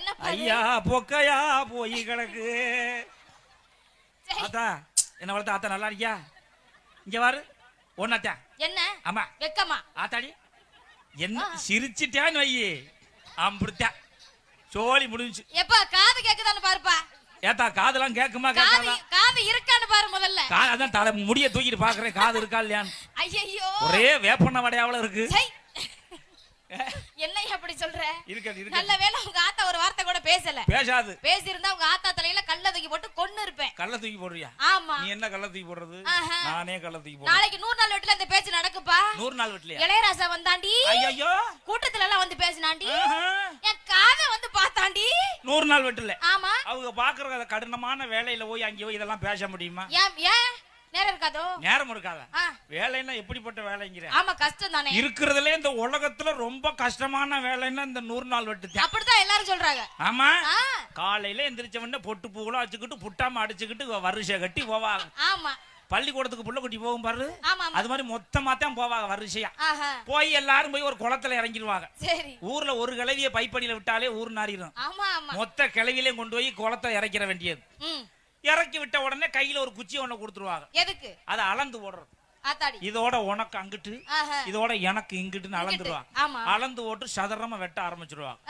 ஐயா பொக்கையா போய் கிடக்கு. ஆத்தா என்ன வளர்த்த ஆத்தா நல்லா இருக்கியா? இங்க வாரு. ஒன்னாத்தா என்ன? ஆமா. வெக்கமா? ஆத்தாடி. என்ன. சிரிச்சிட்டான்னு வையே. அம்பிடுத்தா. சோழி முடிஞ்சு எப்பா காது கேக்குதான்னு பாருப்பா. ஏத்தா காதெல்லாம் கேக்குமா காது காது இருக்கான்னு பாரு முதல்ல. கா- அதான் தலை முடிய தூக்கிட்டு பாக்குறேன். காது இருக்கா இல்லையான்னு. ஐயோ ஒரே வேப்பண்ண வடையாவல இருக்கு. என்ன அப்படி சொல்ற? இருக்கு நல்ல வேளை உங்க ஆத்தா ஒரு பேசல. பேசாது. பேசியிருந்தா உங்க ஆத்தா தலையில கல்ல தூக்கி போட்டு கொன்னு இருப்பேன். கள்ள தூக்கி போடுறியா? ஆமா. நீ என்ன கள்ள தூக்கி போடுறது. நானே கள்ள தூக்கி போடுறேன். நாளைக்கு நூறு நாள் வீட்டுல இந்த பேச்சு நடக்குப்பா. நூறு நாள் வீட்லயா இளையராஜா வந்தாண்டி. ஐயோ கூட்டத்துல எல்லாம் வந்து பேசினாண்டி. என் காதை வந்து பார்த்தாண்டி. நூறு நாள் வீட்டுல. ஆமா. அவங்க பாக்குற கடினமான வேலையில போய் அங்கே போய் இதெல்லாம் பேச முடியுமா? ஏன் ஏன்? நேரம் இருக்காதோ? நேரம் இருக்காத. வேலைன்னா எப்படிப்பட்ட வேலைங்கிற ஆமா கஷ்டம் தானே. இருக்கிறதுல இந்த உலகத்துல ரொம்ப கஷ்டமான வேலைன்னா இந்த நூறு நாள் வெட்டு அப்படித்தான் எல்லாரும் சொல்றாங்க. ஆமா. காலையில எந்திரிச்ச உடனே பொட்டு பூவெல்லாம் வச்சுக்கிட்டு புட்டாம அடிச்சுக்கிட்டு வரிசை கட்டி போவாங்க ஆமா. பள்ளிக்கூடத்துக்கு புள்ள குட்டி போகும் பாரு. அது மாதிரி மொத்தமா தான் போவாங்க வரிசையா. போய் எல்லாரும் போய் ஒரு குளத்துல இறங்கிடுவாங்க ஊர்ல ஒரு கிளவிய பைப்படியில விட்டாலே ஊர் நாரிடும் மொத்த கிளவிலையும் கொண்டு போய் குளத்துல இறக்கிற வேண்டியது. இறக்கி விட்ட உடனே கையில ஒரு குச்சி ஒண்ணு கொடுத்துருவாங்க. எதுக்கு? அதை அளந்து ஆத்தாடி. இதோட உனக்கு அங்கிட்டு இதோட எனக்கு இங்கிட்டுன்னு அளந்துருவாங்க. அளந்து போட்டு சதுரமா வெட்ட ஆரம்பிச்சிருவாங்க.